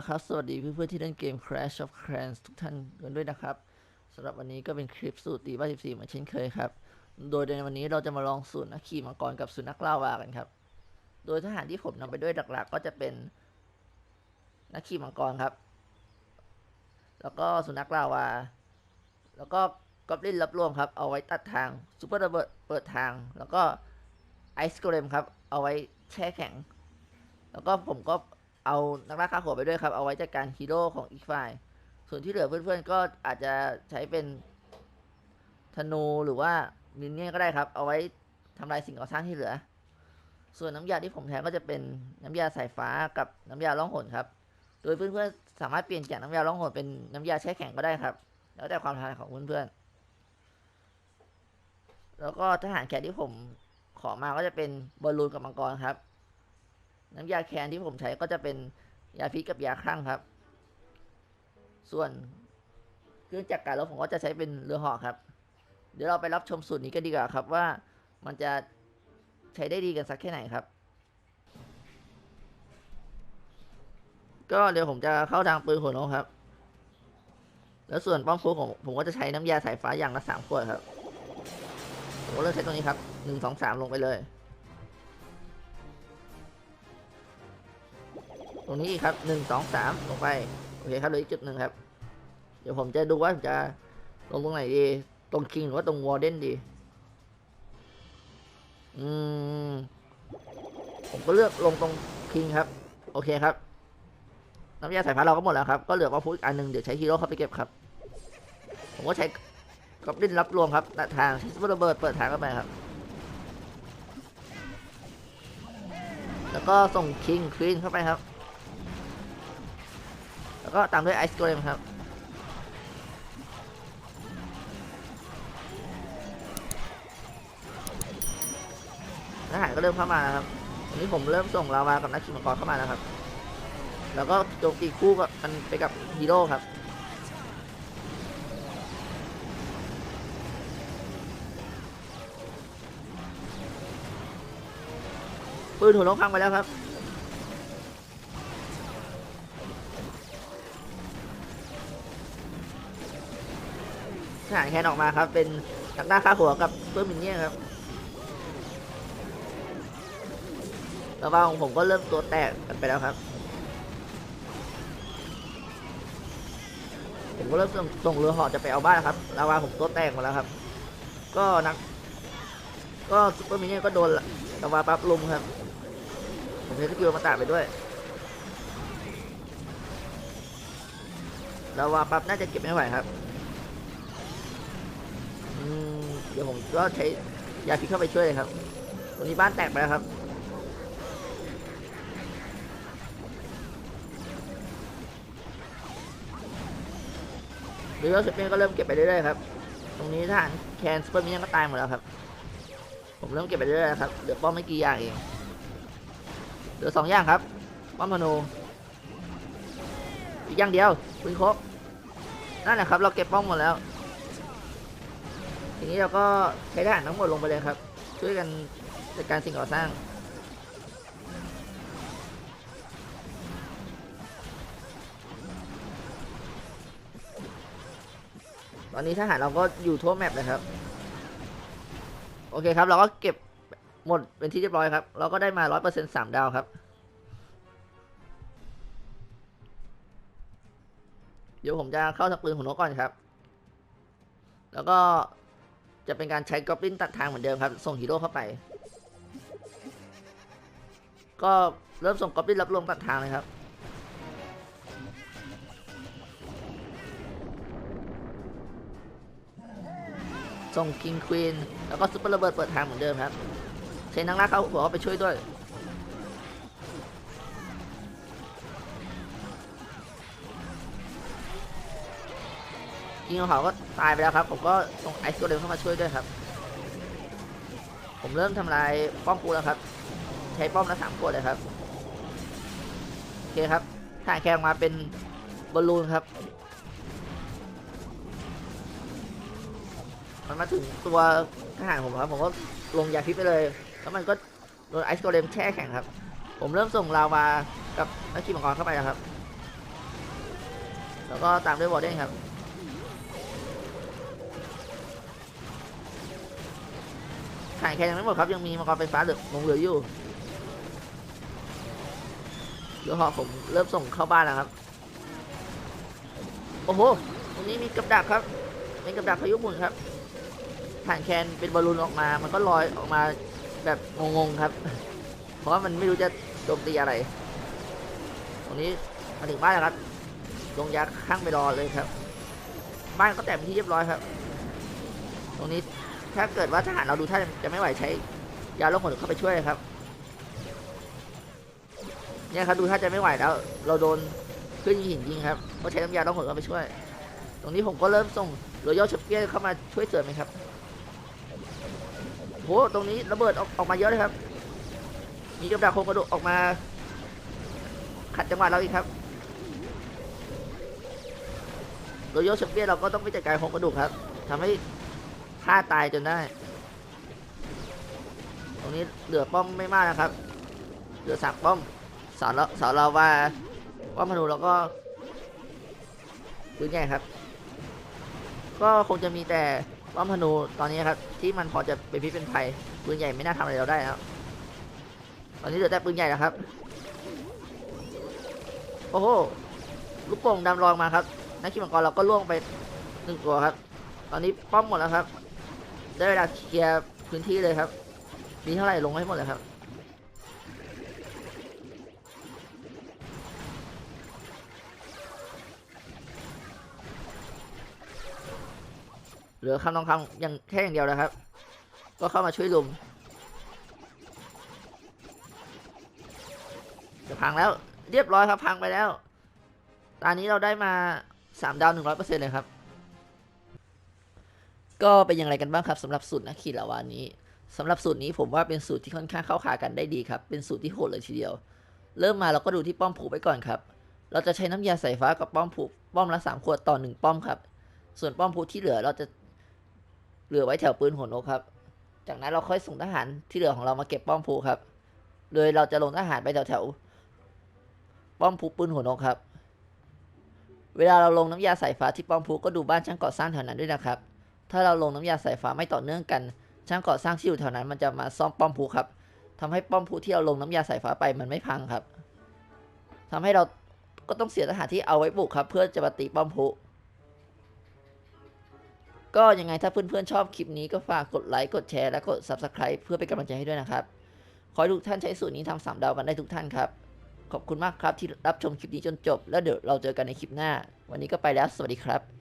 ละครับ สวัสดีเพื่อนๆที่เล่นเกม Clash of Clans ทุกท่านกันด้วยนะครับสำหรับวันนี้ก็เป็นคลิปสูตรตีบ้า14 เหมือนเช่นเคยครับ โดยในวันนี้เราจะมาลองสูตรนักขี่มังกรกับสุนัขล่าวากันครับ โดยทหารที่ผมนำไปด้วยหลักๆ ก็จะเป็นนักขี่มังกรครับ แล้วก็สุนัขล่าวา แล้วก็กอบลินรับรวมครับ เอาไว้ตัดทางซูเปอร์ระเบิดเปิดทาง แล้วก็ไอซ์โกเลมครับ เอาไว้แช่แข็ง แล้วก็ผมก็ เอานักล่าฆ่าหัวไปด้วยครับ เอาไว้จัดการฮีโร่ของอีกฝ่าย ส่วนที่เหลือเพื่อนๆก็อาจจะใช้เป็นธนูหรือว่ามินเนี่ยนก็ได้ครับ เอาไว้ทำลายสิ่งก่อสร้างที่เหลือ ส่วนน้ำยาที่ผมแทนก็จะเป็นน้ำยาสายฟ้ากับน้ำยาล่องหนครับ โดยเพื่อนๆสามารถเปลี่ยนจากน้ำยาล่องหนเป็นน้ำยาแช่แข็งก็ได้ครับ แล้วแต่ความถนัดของเพื่อนๆ แล้วก็ทหารแขกที่ผมขอมาก็จะเป็นบอลลูนกับมังกรครับ น้ำยาแคนที่ผมใช้ก็จะเป็นยาพิษกับยาคลั่งครับ ส่วนเครื่องจักรการรบผมก็จะใช้เป็นเรือเหอครับ เดี๋ยวเราไปรับชมสูตรนี้กันดีกว่าครับว่ามันจะใช้ได้ดีกันสักแค่ไหนครับ ก็เดี๋ยวผมจะเข้าทางปืนหัวนกครับ แล้วส่วนป้อมฟูของผมก็จะใช้น้ำยาสายฟ้าอย่างละสามขวดครับผมก็เลือกใช้ตัวนี้ครับหนึ่งสองสามลงไปเลย รงนี้ครับหนึ่งสองสามลงไป โอเคครับเหลืออีกจุดหนึ่งครับ เดี๋ยวผมจะดูว่าผมจะลงตรงไหนดี ตรงคิงหรือว่าตรงวอร์เดนดี อืม ผมก็เลือกลงตรงคิงครับ โอเคครับ น้ำยาสายฟ้าเราก็หมดแล้วครับ ก็เหลือว่าพูดอันหนึ่งเดี๋ยวใช้ฮีโร่เข้าไปเก็บครับ ผมก็ใช้กอบลินรับรวมครับตัดทางใช้ซุปเปอร์ระเบิดเปิดทางเข้าไปครับแล้วก็ส่งคิงควีนเข้าไปครับ แล้วก็ตามด้วยไอซ์โกเลมครับทหารก็เริ่มเข้ามาแล้วครับวันนี้ผมเริ่มส่งลาวากับนักขี่มังกรเข้ามาแล้วครับ แล้วก็โจมตีคู่กับมันไปกับฮีโร่ครับปืนหัวลงพังไปแล้วครับ ทหารแคนออกมาครับ เป็นนักหน้าค่าหัวกับเพื่อมินเนี่ยครับแล้วว่าของผมก็เริ่มตัวแตกกันไปแล้วครับ ผมก็เริ่มส่งสงเรือเหอจะไปเอาบ้านครับลาวาผมตัวแตกหมดแล้วครับ ก็นัก ก็ซุปเปอร์มินเนี่ยก็โดนลาวาปั๊บลุมครับ ผมใช้สกิลมาตาไปด้วยลาวาปั๊บน่าจะเก็บไม่ไหวครับ เดี๋ยวผมก็ใช้ยาพิษเข้าไปช่วยเลยครับตรงนี้บ้านแตกไปแล้วครับหรือว่าสุดเมก็เริ่มเก็บไปเรื่อยๆครับ ตรงนี้ทหารแคนซูเปอร์มินก็ตายหมดแล้วครับ ผมเริ่มเก็บไปเรื่อยๆครับ เหลือป้อมไม่กี่อย่างเอง เหลือสองอย่างครับ ป้อมธนูอีกอย่างเดียวปืนครบนั่นแหละครับ เราเก็บป้อมหมดแล้ว ทีนี้เราก็ใช้ทหารทั้งหมดลงไปเลยครับ ช่วยกันจัดการสิ่งก่อสร้างตอนนี้ทหารเราก็อยู่ทั่วแมปเลยครับ โอเคครับ เราก็เก็บหมดเป็นที่เรียบร้อยครับ เราก็ได้มา 100%สามดาวครับ เดี๋ยวผมจะเข้าทางปืนของนกก่อนครับ แล้วก็ จะเป็นการใช้กอบลินตัดทางเหมือนเดิมครับ ส่งฮีโร่เข้าไป ก็เริ่มส่งกอบลินรับลมตัดทางเลยครับ ส่งคิงควีนแล้วก็ซุปเปอร์ระเบิดเปิดทางเหมือนเดิมครับใช้นักล่าเข้าหัวเข้าไปช่วยด้วย ยิงเขาก็ตายไปแล้วครับ ผมก็ส่งไอซ์โกเลมเข้ามาช่วยด้วยครับ ผมเริ่มทำลายป้อมกูแล้วครับ ใช้ป้อมละสามขวดเลยครับโอเคครับถ่ายแคงมาเป็นบอลลูนครับ มันมาถึงตัวทหารผมครับผมก็ลงยาพิษไปเลย แล้วมันก็โดนไอซ์โกเลมแช่แข็งครับ ผมเริ่มส่งลาวากับนักขี่มังกรเข้าไปแล้วครับ แล้วก็ตามด้วยวอร์เดนครับ ขายแค่ยังไม่หมดครับยังมีมังกรไฟฟ้าเหลือลงเหลืออยู่เดี๋ยวพอผมเริ่มส่งเข้าบ้านแล้วครับ โอ้โหตรงนี้มีกับดักครับเป็นกับดักพายุหมุนครับผ่านแคนเป็นบอลลูนออกมา มันก็ลอยออกมาแบบงงๆครับ เพราะว่ามันไม่รู้จะโจมตีอะไร ตรงนี้มาถึงบ้านแล้วครับลงยาข้างไปรอเลยครับ บ้านก็แต่งที่เรียบร้อยครับ ตรงนี้ ถ้าเกิดว่าทหารเราดูท่าจะไม่ไหวใช้ยาลดขนเข้าไปช่วยครับ เนี่ยครับดูท่าจะไม่ไหวแล้ว เราโดนขึ้นหินยิงครับก็ใช้น้ำยาลดขนเข้าไปช่วย ตรงนี้ผมก็เริ่มส่งโรยัลชเปี้ยนเข้ามาช่วยเสริมไหมครับโหตรงนี้ระเบิดออกออกมาเยอะเลยครับ มีกับดักโครงกระดูกออกมา ขัดจังหวะเราอีกครับโรยัลชเปี้ยนเราก็ต้องไปจัดการโครงกระดูกครับทำให้ ฆ่าตายจนได้ ตรงนี้เหลือป้อมไม่มากนะครับ เหลือสามป้อมสาวเราสาวเราว่าป้อมพนูแล้วก็ปืนใหญ่ครับ ก็คงจะมีแต่ป้อมพนูตอนนี้ครับ ที่มันพอจะเป็นพิษเป็นภัยปืนใหญ่ไม่น่าทำอะไรเราได้แล้วตอนนี้เหลือแต่ปืนใหญ่แล้วครับ โอ้โหลูกโป่งดำรองมาครับนักขี่มังกรเราก็ล่วงไปหนึ่งตัวครับ ตอนนี้ป้อมหมดแล้วครับ ได้เวลาเคลียร์พื้นที่เลยครับ มีเท่าไหร่ลงให้หมดเลยครับเหลือคำทองคำอย่างแค่อย่างเดียวนะครับ ก็เข้ามาช่วยลุมจะพังแล้วเรียบร้อยครับพังไปแล้ว ตอนนี้เราได้มาสามดาวหนึ่งร้อยเปอร์เซ็นต์เลยครับ ก็เป็นอย่างไรกันบ้างครับสำหรับสูตรนักขี่ลาวานี้สำหรับสูตรนี้ผมว่าเป็นสูตรที่ค่อนข้างเข้าขากันได้ดีครับ เป็นสูตรที่โหดเลยทีเดียว เริ่มมาเราก็ดูที่ป้อมผูไปก่อนครับ เราจะใช้น้ำยาใสายฟ้ากับป้อมผูป้อมละสามขวดต่อหนึ่งป้อมครับ ส่วนป้อมผูที่เหลือเราจะเหลือไว้แถวปืนหัวนกครับ จากนั้นเราค่อยส่งทหารที่เหลือของเรามาเก็บป้อมผูครับ โดยเราจะลงทหารไปแถวแถวๆป้อมผูปืนหัวนกครับ เวลาเราลงน้ำยาใสายฟ้าที่ป้อมผูก็ดูบ้านช่างก่อสร้างแถวนั้นด้วยนะครับ ถ้าเราลงน้ำยาสายฟ้าไม่ต่อเนื่องกัน ช่างก่อสร้างที่อยู่แถวนั้นมันจะมาซ่อมป้อมผูครับทำให้ป้อมผูที่เราลงน้ำยาสายฟ้าไปมันไม่พังครับทำให้เราก็ต้องเสียทหารที่เอาไว้บุกครับ เพื่อจะมาตีป้อมผูก็ยังไงถ้าเพื่อนๆชอบคลิปนี้ก็ฝากกดไลค์กดแชร์และกด Subscribe เพื่อเป็นกำลังใจให้ด้วยนะครับ ขอให้ทุกท่านใช้สูตรนี้ทำสามดาวกันได้ทุกท่านครับ ขอบคุณมากครับที่รับชมคลิปนี้จนจบ แล้วเดี๋ยวเราเจอกันในคลิปหน้า วันนี้ก็ไปแล้วสวัสดีครับ